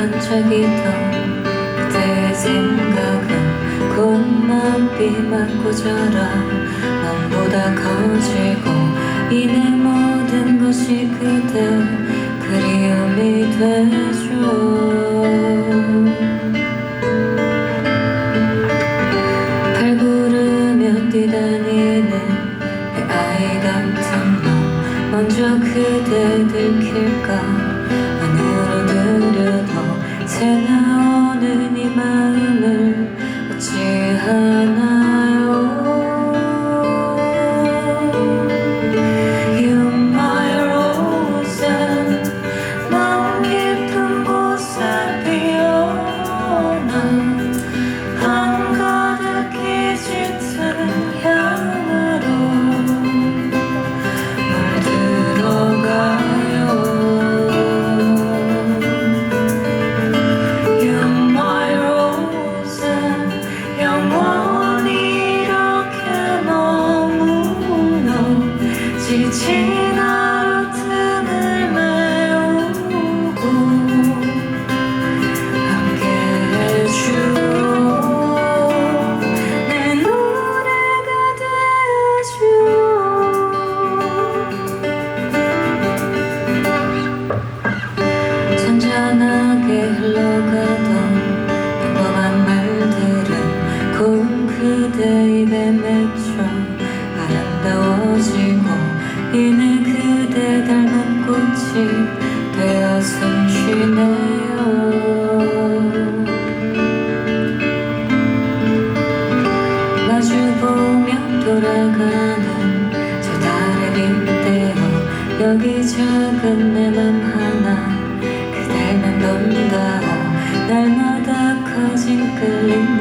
반짝이던 맞고 자라 맘보다 커지고 이내 모든 것이 그대 그리움이 되죠 발구르며 뛰다니는 내 아이 같은 너. 먼저 그대 들킬까? 안으로 들여도 새나 흘러가던 평범한 말들은 고운 그대 입에 맺혀 아름다워지고 이내 그대 닮은 꽃이 되어 숨쉬네요. 마주보며 돌아가는 저 달의 빗대어 여기 작은 내맘 个人。